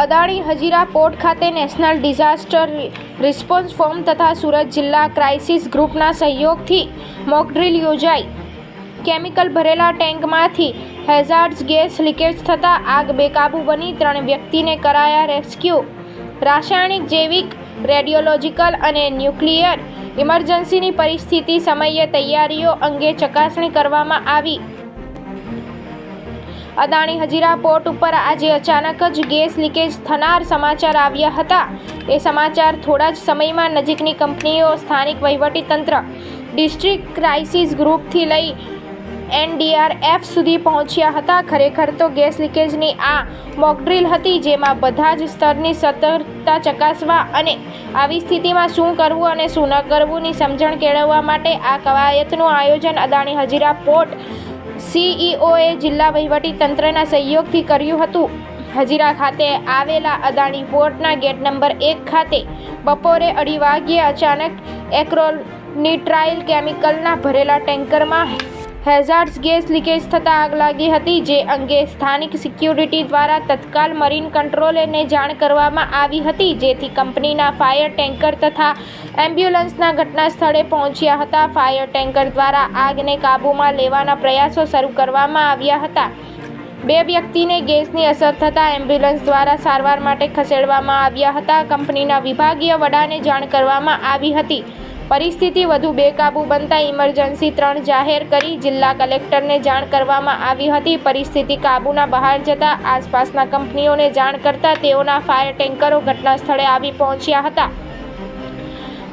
Adani Hazira port ખાતે national disaster response force તથા સુરત જિલ્લા ક્રાઇસિસ ગ્રુપના સહયોગથી મોકડ્રીલ યોજાઈ. કેમિકલ ભરેલા ટેન્કમાંથી હેઝાર્ડ્સ ગેસ લીકેજ થતાં આગ બેકાબુ બની ત્રણ વ્યક્તિને કરાયા રેસ્ક્યુ. રાસાયણિક, જૈવિક, રેડિયોલોજિકલ અને ન્યુક્લિયર ઇમરજન્સીની પરિસ્થિતિ સમયે તૈયારીઓ અંગે ચકાસણી કરવામાં આવી. અદાણી હજીરા પોર્ટ ઉપર આજે અચાનક જ ગેસ લીકેજ થનાર સમાચાર આવ્યા હતા. એ સમાચાર થોડા જ સમયમાં નજીકની કંપનીઓ સ્થાનિક વહીવટીતંત્ર ડિસ્ટ્રિક્ટ ક્રાઇસિસ ગ્રુપથી લઈ એનડીઆરએફ સુધી પહોંચ્યા હતા. ખરેખર તો ગેસ લીકેજની આ મોકડ્રીલ હતી જેમાં બધા જ સ્તરની સતર્કતા ચકાસવા અને આવી સ્થિતિમાં શું કરવું અને શું ન કરવુંની સમજણ કેળવવા માટે આ કવાયતનું આયોજન અદાણી હજીરા પોર્ટ સીઈઓએ જિલ્લા વહીવટી તંત્રના સહયોગથી કર્યું હતું. હજીરા ખાતે આવેલા અદાણી પોર્ટના ગેટ નંબર એક ખાતે બપોરે અઢી વાગ્યે અચાનક એક્રોનિટ્રાઇલ કેમિકલના ભરેલા ટેન્કરમાં હેઝાર્ડ્સ ગેસ લીકેજ થતાં આગ લાગી હતી, જે અંગે સ્થાનિક સિક્યુરિટી દ્વારા તત્કાલ મરીન કંટ્રોલને જાણ કરવામાં આવી હતી, જેથી કંપનીના ફાયર ટેન્કર તથા એમ્બ્યુલન્સના ઘટના સ્થળે પહોંચ્યા હતા. ફાયર ટેન્કર દ્વારા આગને કાબૂમાં લેવાના પ્રયાસો શરૂ કરવામાં આવ્યા હતા. બે વ્યક્તિને ગેસની અસર થતાં એમ્બ્યુલન્સ દ્વારા સારવાર માટે ખસેડવામાં આવ્યા હતા. કંપનીના વિભાગીય વડાને જાણ કરવામાં આવી હતી. પરિસ્થિતિ વધુ બેકાબૂ બનતા ઇમરજન્સી ત્રણ જાહેર કરી જિલ્લા કલેક્ટરને જાણ કરવામાં આવી હતી. પરિસ્થિતિ કાબૂના બહાર જતા આસપાસના કંપનીઓને જાણ કરતા તેઓના ફાયર ટેન્કરો ઘટના સ્થળે આવી પહોંચ્યા હતા.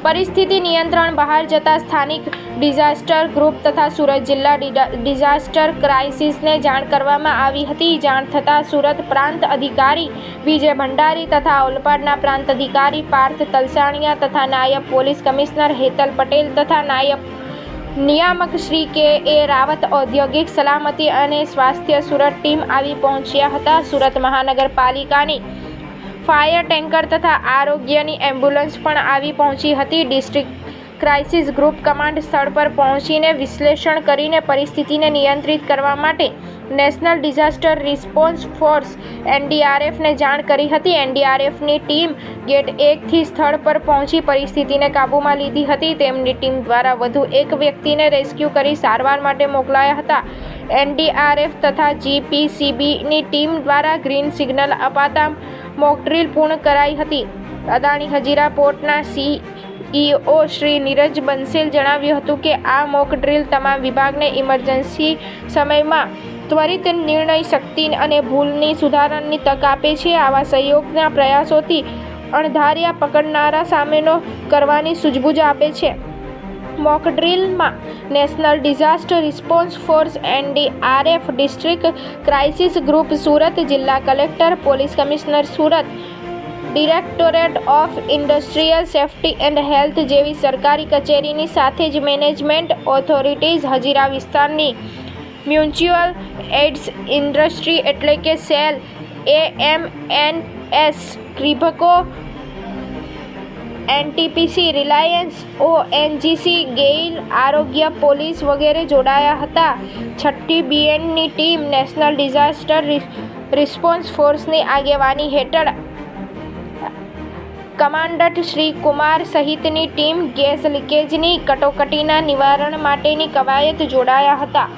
પરિસ્થિતિ નિયંત્રણ બહાર જતા સ્થાનિક ડિઝાસ્ટર ગ્રુપ તથા સુરત જિલ્લા ડિઝાસ્ટર ક્રાઇસિસને જાણ કરવામાં આવી હતી. જાણ થતાં સુરત પ્રાંત અધિકારી વિજય ભંડારી તથા ઓલપાડના પ્રાંત અધિકારી પાર્થ તલસાણિયા તથા નાયબ પોલીસ કમિશનર હેતલ પટેલ તથા નાયબ નિયામક શ્રી કે એ રાવત ઔદ્યોગિક સલામતી અને સ્વાસ્થ્ય સુરત ટીમ આવી પહોંચ્યા હતા. સુરત મહાનગરપાલિકાની ફાયર ટેન્કર તથા આરોગ્યની એમ્બ્યુલન્સ પણ આવી પહોંચી હતી. ડિસ્ટ્રિક્ટ ક્રાઇસિસ ગ્રુપ કમાન્ડ સ્થળ પર પહોંચીને વિશ્લેષણ કરીને પરિસ્થિતિને નિયંત્રિત કરવા માટે નેશનલ ડિઝાસ્ટર રિસ્પોન્સ ફોર્સ એનડીઆરએફને જાણ કરી હતી. એનડીઆરએફની ટીમ ગેટ એકથી સ્થળ પર પહોંચી પરિસ્થિતિને કાબૂમાં લીધી હતી. તેમની ટીમ દ્વારા વધુ એક વ્યક્તિને રેસ્ક્યુ કરી સારવાર માટે મોકલાયા હતા. એનડીઆરએફ તથા જીપીસીબીની ટીમ દ્વારા ગ્રીન સિગ્નલ અપાતા મોકડ્રીલ પૂર્ણ કરાઈ હતી. અદાણી હજીરા પોર્ટના સીઈઓ શ્રી નીરજ બંસેલ જણાવ્યું હતું કે, આ મોકડ્રીલ તમામ વિભાગને ઇમરજન્સી સમયમાં ત્વરિત નિર્ણય શક્તિ અને ભૂલની સુધારણની તક આપે છે. આવા સહયોગના પ્રયાસોથી અણધાર્યા પકડનારા સામેનો કરવાની સૂઝબૂઝ આપે છે. Mock ડ્રીલમાં national disaster response force NDRF district crisis group Surat જિલ્લા collector police commissioner Surat directorate of industrial safety and health જેવી સરકારી કચેરીની સાથે જ મેનેજમેન્ટ ઓથોરિટીઝ હજીરા વિસ્તારની મ્યુચ્યુઅલ એડ્સ ઇન્ડસ્ટ્રી એટલે કે cell A M N S KRIBHCO NTPC, Reliance, ONGC, GAIL, આરોગ્ય પોલીસ વગેરે જોડાયા હતા. છઠ્ઠી બીએનની ટીમ નેશનલ ડિઝાસ્ટર રિસ્પોન્સ ફોર્સની આગેવાની હેઠળ કમાન્ડન્ટ શ્રી કુમાર સહિતની ટીમ ગેસ લીકેજની કટોકટીના નિવારણ માટેની કવાયત જોડાયા હતા.